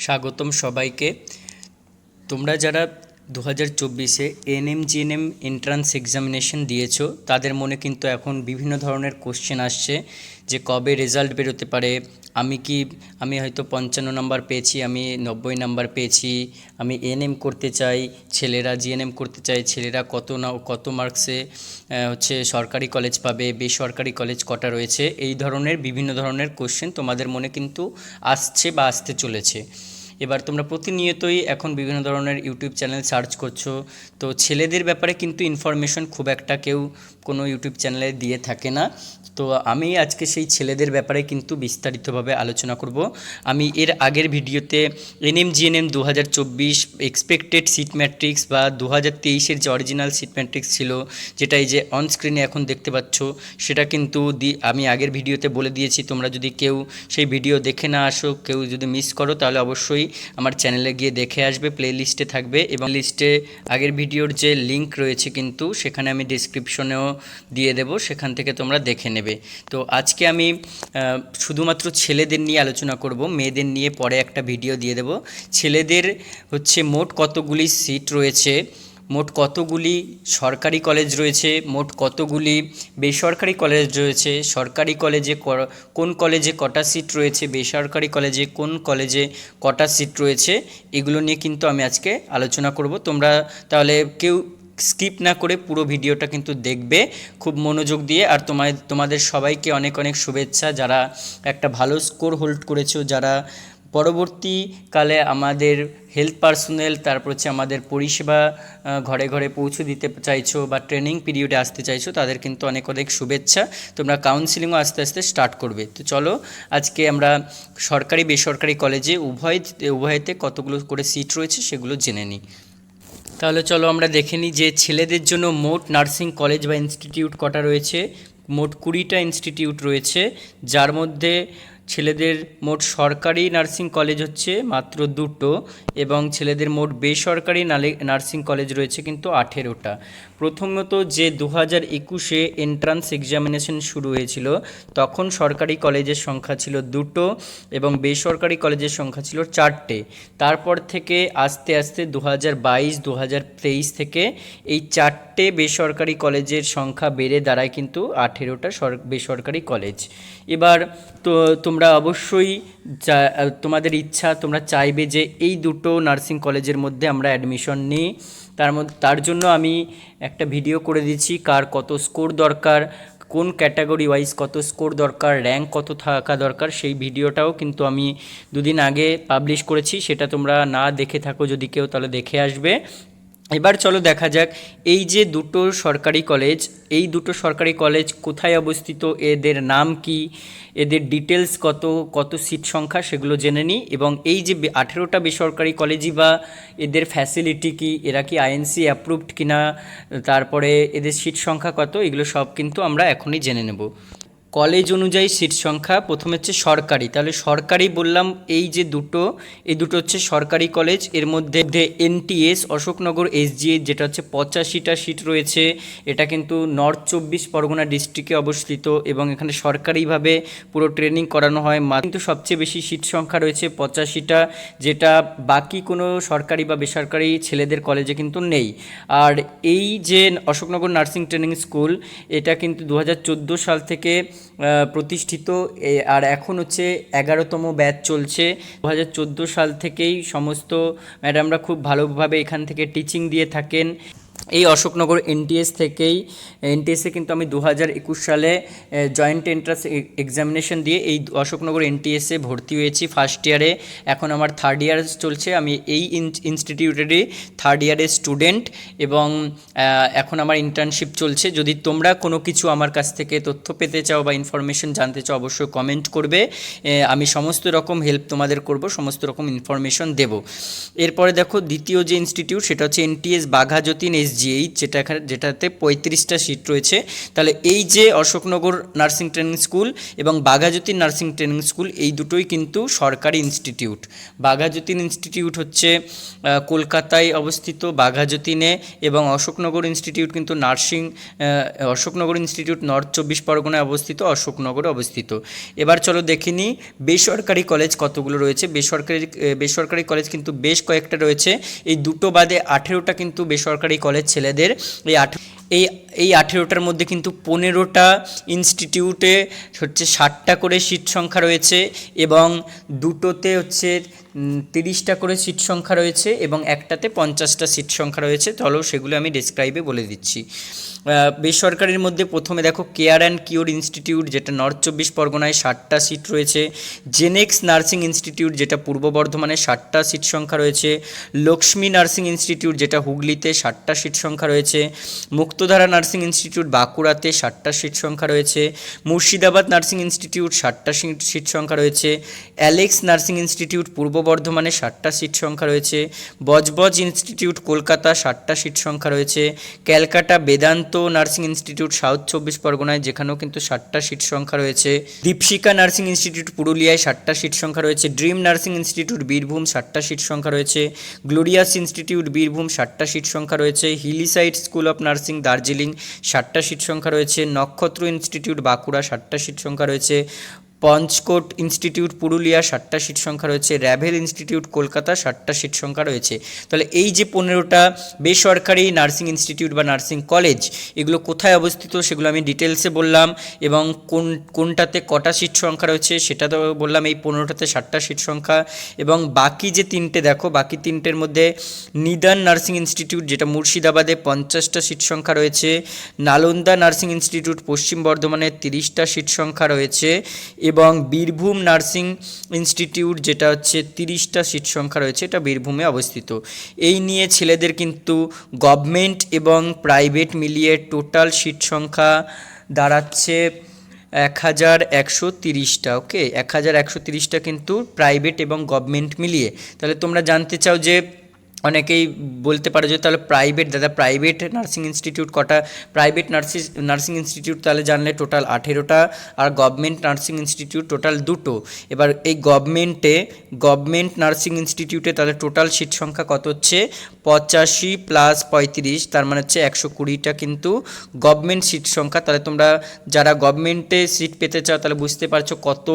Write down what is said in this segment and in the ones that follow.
স্বাগতম সবাইকে। তোমরা যারা দু হাজার চব্বিশে এনএম জিএনএম এন্ট্রান্স এক্সামিনেশন দিয়েছ। তাদের মনে কিন্তু এখন বিভিন্ন ধরনের কোশ্চেন আসছে যে কবে রেজাল্ট বেরোতে পারে। আমি কি, আমি হয়তো পঞ্চান্ন নাম্বার পেয়েছি, আমি নব্বই নাম্বার পেয়েছি, আমি এনএম করতে চাই, ছেলেরা জিএনএম করতে চাই ছেলেরা কত না, কত মার্কসে হচ্ছে সরকারি কলেজ পাবে, বেসরকারি কলেজ কটা রয়েছে, এই ধরনের বিভিন্ন ধরনের কোশ্চেন তোমাদের মনে কিন্তু আসছে বা আসতে চলেছে। এবার তোমরা প্রতিনিয়তই এখন বিভিন্ন ধরনের ইউটিউব চ্যানেল সার্চ করছ। তো ছেলেদের ব্যাপারে কিন্তু ইনফরমেশন খুব একটা কেউ কোনো ইউটিউব চ্যানেলে দিয়ে থাকে না। তো আমি আজকে সেই ছেলেদের ব্যাপারে কিন্তু বিস্তারিতভাবে আলোচনা করব। আমি এর আগের ভিডিওতে এনএম জিএনএম দু হাজার চব্বিশ এক্সপেক্টেড সিট ম্যাট্রিক্স বা দু হাজার তেইশের যে অরিজিনাল সিট ম্যাট্রিক্স ছিল, যেটা এই যে অন স্ক্রিনে এখন দেখতে পাচ্ছ, সেটা কিন্তু দি, আমি আগের ভিডিওতে বলে দিয়েছি। তোমরা যদি কেউ সেই ভিডিও দেখে না আসো, কেউ যদি মিস করো, তাহলে অবশ্যই আমার চ্যানেলে গিয়ে দেখে আসবে প্লে লিস্টে থাকবে এবং লিস্টে আগের ভিডিওর যে লিঙ্ক রয়েছে কিন্তু সেখানে আমি ডিসক্রিপশনেও দিয়ে দেবো, সেখান থেকে তোমরা দেখে নেবে। তো আজকে আমি শুধুমাত্র ছেলেদের নিয়ে আলোচনা করব, মেয়েদের নিয়ে পরে একটা ভিডিও দিয়ে দেবো। ছেলেদের হচ্ছে মোট কতগুলি সিট রয়েছে? মোট কতগুলি সরকারি কলেজ রয়েছে, মোট কতগুলি বেসরকারি কলেজ রয়েছে, সরকারি কলেজে কোন কলেজে কটা সিট রয়েছে, বেসরকারি কলেজে কোন কলেজে কটা সিট রয়েছে, এগুলো নিয়ে কিন্তু আমি আজকে আলোচনা করব। তোমরা তাহলে কেউ স্কিপ না করে পুরো ভিডিওটা কিন্তু দেখবে খুব মনোযোগ দিয়ে। আর তোমায়, তোমাদের সবাইকে অনেক অনেক শুভেচ্ছা। যারা একটা ভালো স্কোর হোল্ড করেছ, যারা পরবর্তীকালে আমাদের হেলথ পার্সোনেল তারপর হচ্ছে আমাদের পরিষেবা ঘরে ঘরে পৌঁছে দিতে চাইছো বা ট্রেনিং পিরিয়ডে আসতে চাইছো, তাদের কিন্তু অনেক অনেক শুভেচ্ছা। তোমরা কাউন্সিলিংও আস্তে আস্তে স্টার্ট করবে। তো চলো, আজকে আমরা সরকারি, বেসরকারি কলেজে উভয়, উভয়তে কতগুলো করে সিট রয়েছে সেগুলো জেনে নিই। তাহলে চলো আমরা দেখে নিই যে ছেলেদের জন্য মোট নার্সিং কলেজ বা ইনস্টিটিউট কটা রয়েছে। মোট কুড়িটা ইনস্টিটিউট রয়েছে, যার মধ্যে ছেলেদের মোট সরকারি নার্সিং কলেজ হচ্ছে মাত্র দুটো এবং ছেলেদের মোট বেসরকারি নার্সিং কলেজ রয়েছে কিন্তু আঠেরোটা। প্রথমত যে দু হাজার একুশে এন্ট্রান্স এক্সামিনেশন শুরু হয়েছিল, তখন সরকারি কলেজের সংখ্যা ছিল দুটো এবং বেসরকারি কলেজের সংখ্যা ছিল চারটে। তারপর থেকে আস্তে আস্তে দু হাজার বাইশ দু হাজার তেইশ থেকে এই চারটে বেসরকারি কলেজের সংখ্যা বেড়ে দাঁড়ায় কিন্তু আঠেরোটা সর, বেসরকারি কলেজ। এবার তো, তোমরা অবশ্যই চা- তোমাদের ইচ্ছা, তোমরা চাইবে যে এই দুটো নার্সিং কলেজের মধ্যে আমরা অ্যাডমিশন নিই। তার মধ্যে, তার জন্য আমি একটা ভিডিও করে দিচ্ছি, কার কত স্কোর দরকার, কোন ক্যাটাগরি ওয়াইজ কত স্কোর দরকার র্যাঙ্ক কত থাকা দরকার, সেই ভিডিওটাও কিন্তু আমি দুদিন আগে পাবলিশ করেছি। সেটা তোমরা না দেখে থাকো, যদি কেউ তাহলে দেখে আসবে। এবার চলো দেখা যাক এই যে দুটো সরকারি কলেজ এই দুটো সরকারি কলেজ কোথায় অবস্থিত, এদের নাম কি, এদের ডিটেলস কত কত সিট সংখ্যা সেগুলো জেনে নিই এবং এই যে আঠেরোটা বেসরকারি কলেজই বা এদের ফ্যাসিলিটি কি, এরা কি আইএনসি অ্যাপ্রুভড কিনা, তারপরে এদের সিট সংখ্যা কত, এগুলো সব কিন্তু আমরা এখনই জেনে নেব। কলেজ অনুযায়ী সিট সংখ্যা প্রথমে হচ্ছে সরকারি। তাহলে সরকারি বললাম এই যে দুটো, এই দুটো হচ্ছে সরকারি কলেজ, এর মধ্যে এনটিএস, অশোকনগর, এসজিএ, যেটা হচ্ছে পঁচাশিটা সিট রয়েছে। এটা কিন্তু নর্থ চব্বিশ পরগনা ডিস্ট্রিক্টে অবস্থিত এবং এখানে সরকারিভাবে পুরো ট্রেনিং করানো হয়। মা- কিন্তু সবচেয়ে বেশি সিট সংখ্যা রয়েছে পঁচাশিটা, যেটা বাকি কোনো সরকারি বা বেসরকারি ছেলেদের কলেজে কিন্তু নেই। আর এই যে অশোকনগর নার্সিং ট্রেনিং স্কুল, এটা কিন্তু দু হাজার চোদ্দ সাল থেকে প্রতিষ্ঠিত আর এখন হচ্ছে এগারোতম ব্যাচ চলছে। দু হাজার চোদ্দ সাল থেকেই সমস্ত ম্যাডামরা খুব ভালোভাবে এখান থেকে টিচিং দিয়ে থাকেন। এই অশোকনগর এনটিএস থেকেই এনটিএসে কিন্তু আমি দু হাজার একুশ সালে জয়েন্ট এন্ট্রান্স এক্সামিনেশন দিয়ে এই অশোকনগর এনটিএসে ভর্তি হয়েছি ফার্স্ট ইয়ারে এখন আমার থার্ড ইয়ার চলছে। আমি এই ইনস্টিটিউটেরই থার্ড ইয়ারের স্টুডেন্ট এবং এখন আমার ইন্টার্নশিপ চলছে। যদি তোমরা কোনো কিছু আমার কাছ থেকে তথ্য পেতে চাও বা ইনফরমেশন জানতে চাও, অবশ্যই কমেন্ট করবে। আমি সমস্ত রকম হেল্প তোমাদের করব, সমস্ত রকম ইনফরমেশন দেব। এরপরে দেখো, দ্বিতীয় যে ইনস্টিটিউট সেটা হচ্ছে এনটিএস বাঘাযতীন এসজি জিএইচ যেটা এখানে, যেটাতে পঁয়ত্রিশটা সিট রয়েছে। তাহলে এই যে অশোকনগর নার্সিং ট্রেনিং স্কুল এবং বাঘাযতীন নার্সিং ট্রেনিং স্কুল এই দুটোই কিন্তু সরকারি ইনস্টিটিউট বাঘাযতীন ইনস্টিটিউট হচ্ছে কলকাতায় অবস্থিত বাঘাযতীনে এবং অশোকনগর ইনস্টিটিউট কিন্তু নার্সিং অশোকনগর ইনস্টিটিউট নর্থ চব্বিশ পরগনায় অবস্থিত, অশোকনগরে অবস্থিত। এবার চলো দেখে নিই, বেসরকারি কলেজ কতগুলো রয়েছে? বেসরকারি বেসরকারি কলেজ কিন্তু বেশ কয়েকটা রয়েছে। এই দুটো বাদে আঠেরোটা কিন্তু বেসরকারি কলেজ ছেলেদের এই আঠ এই এই আঠেরোটার মধ্যে কিন্তু পনেরোটা ইনস্টিটিউটে হচ্ছে ষাটটা করে সিট সংখ্যা রয়েছে এবং দুটোতে হচ্ছে তিরিশটা করে সিট সংখ্যা রয়েছে এবং একটাতে পঞ্চাশটা সিট সংখ্যা রয়েছে। চলো সেগুলো আমি ডেসক্রাইবে বলে দিচ্ছি। বেসরকারির মধ্যে প্রথমে দেখো কেয়ার অ্যান্ড কিওর ইনস্টিটিউট যেটা নর্থ চব্বিশ পরগনায় ষাটটা সিট রয়েছে। জেনেক্স নার্সিং ইনস্টিটিউট যেটা পূর্ব বর্ধমানে ষাটটা সিট সংখ্যা রয়েছে। লক্ষ্মী নার্সিং ইনস্টিটিউট যেটা হুগলিতে ষাটটা সিট সংখ্যা রয়েছে। মুক্তধারা নার্সিং ইনস্টিটিউট বাঁকুড়াতে ষাটটা সিট সংখ্যা রয়েছে, মুর্শিদাবাদ নার্সিং ইনস্টিটিউট ষাটটা সিট সিট সংখ্যা রয়েছে, অ্যালেক্স নার্সিং ইনস্টিটিউট পূর্ব বর্ধমানে ষাটটা সিট সংখ্যা রয়েছে, বজবজ ইনস্টিটিউট কলকাতা ষাটটা সিট সংখ্যা রয়েছে, Calcutta Vedanta nursing institute south চব্বিশ পরগনায় যেখানেও কিন্তু ষাটটা সিট সংখ্যা রয়েছে দীপশিকা নার্সিং ইনস্টিটিউট পুরুলিয়ায় ষাটটা সিট সংখ্যা রয়েছে, ড্রিম নার্সিং ইনস্টিটিউট বীরভূম ষাটটা সিট সংখ্যা রয়েছে, গ্লোরিয়াস ইনস্টিটিউট বীরভূম ষাটটা সিট সংখ্যা রয়েছে, hillside school of nursing Darjeeling ষাটটা সিট সংখ্যা রয়েছে নক্ষত্র ইনস্টিটিউট বাঁকুড়া ষাটটা সিট সংখ্যা রয়েছে পঞ্চকোট ইনস্টিটিউট, পুরুলিয়া ষাটটা সিট সংখ্যা রয়েছে র্যাভেল ইনস্টিটিউট, কলকাতা ষাটটা সিট সংখ্যা রয়েছে। তাহলে এই যে পনেরোটা বেসরকারি নার্সিং ইনস্টিটিউট বা নার্সিং কলেজ, এগুলো কোথায় অবস্থিত সেগুলো আমি ডিটেলসে বললাম এবং কোন, কোনটাতে কটা সিট সংখ্যা রয়েছে সেটা তো বললাম এই পনেরোটাতে ষাটটা সিট সংখ্যা এবং বাকি যে তিনটে দেখো, বাকি তিনটের মধ্যে নিদান নার্সিং ইনস্টিটিউট যেটা মুর্শিদাবাদে পঞ্চাশটা সিট সংখ্যা রয়েছে, নালন্দা নার্সিং ইনস্টিটিউট পশ্চিম বর্ধমানে তিরিশটা সিট সংখ্যা রয়েছে এবং বীরভূম নার্সিং ইনস্টিটিউট, যেটা হচ্ছে তিরিশটা সিট সংখ্যা রয়েছে, এটা বীরভূমে অবস্থিত। এই নিয়ে ছেলেদের কিন্তু গভর্নমেন্ট এবং প্রাইভেট মিলিয়ে টোটাল সিট সংখ্যা দাঁড়াচ্ছে এক হাজার একশো তিরিশটা, ওকে? এক হাজার একশো তিরিশটা কিন্তু প্রাইভেট এবং গভর্নমেন্ট মিলিয়ে। তাহলে তোমরা জানতে চাও যে অনেকেই বলতে পারে যে তাহলে প্রাইভেট দাদা প্রাইভেট নার্সিং ইনস্টিটিউট কটা? প্রাইভেট নার্সিং নার্সিং ইনস্টিটিউট তাহলে জানলে টোটাল আঠেরোটা, আর গভর্নমেন্ট নার্সিং ইনস্টিটিউট টোটাল দুটো। এবার এই গভর্নমেন্টে গভর্নমেন্ট নার্সিং ইনস্টিটিউটে তাহলে টোটাল সিট সংখ্যা কত হচ্ছে? পঁচাশি প্লাস পঁয়ত্রিশ, তার মানে হচ্ছে একশো কুড়িটা কিন্তু গভর্নমেন্ট সিট সংখ্যা। তাহলে তোমরা যারা গভর্নমেন্টে সিট পেতে চাও, তাহলে বুঝতে পারছ কত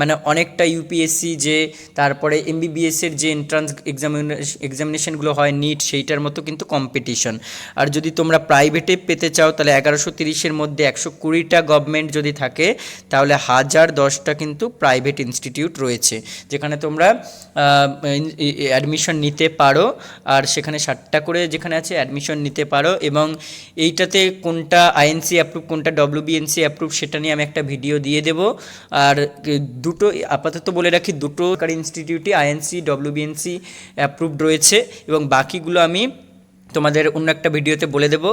মানে অনেকটা ইউপিএসসি যে, তারপরে এমবিবিএসের যে এন্ট্রান্স এক্সামিনেশন এক্সামিনেশনগুলো হয় নিট সেইটার মতো কিন্তু কম্পিটিশন আর যদি তোমরা প্রাইভেটে পেতে চাও, তাহলে এগারোশো তিরিশের মধ্যে একশো কুড়িটা গভর্নমেন্ট যদি থাকে, তাহলে হাজার দশটা কিন্তু প্রাইভেট ইনস্টিটিউট রয়েছে। যেখানে তোমরা অ্যাডমিশন নিতে পারো। আর সেখানে ষাটটা করে যেখানে আছে অ্যাডমিশন নিতে পারো এবং এইটাতে কোনটা আইএনসি অ্যাপ্রুভ কোনটা ডব্লিউবিএনসি অ্যাপ্রুভ সেটা নিয়ে আমি একটা ভিডিও দিয়ে দেব। আর দুটো, আপাতত বলে রাখি, দুটো ইনস্টিটিউটই আইএনসি ডব্লিউবিএনসি অ্যাপ্রুভড রয়েছে এবং বাকিগুলো আমি তোমাদের অন্য একটা ভিডিওতে বলে দেব।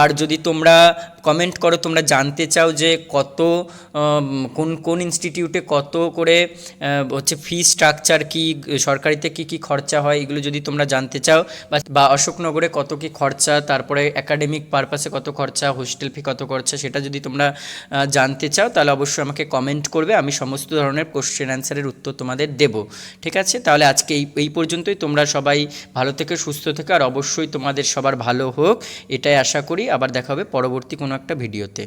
আর যদি তোমরা কমেন্ট করো, তোমরা জানতে চাও যে কত কোন কোন ইনস্টিটিউটে কত করে হচ্ছে ফি স্ট্রাকচার কি, সরকারিতে কি কি খরচা হয়, এগুলো যদি তোমরা জানতে চাও, বা- অশোকনগরে কত কি খরচা, তারপরে একাডেমিক পারপাসে কত খরচা হোস্টেল ফি কত খরচা, সেটা যদি তোমরা জানতে চাও, তাহলে অবশ্যই আমাকে কমেন্ট করবে, আমি সমস্ত ধরনের কোশ্চেন অ্যান্সারের উত্তর তোমাদের দেব, ঠিক আছে? তাহলে আজকে এই এই পর্যন্তই, তোমরা সবাই ভালো থেকে, সুস্থ থেকে, আর অবশ্যই তোমাদের সবার ভালো হোক, এটাই আশা করি, আবার দেখা হবে পরবর্তী কোনো একটা ভিডিওতে।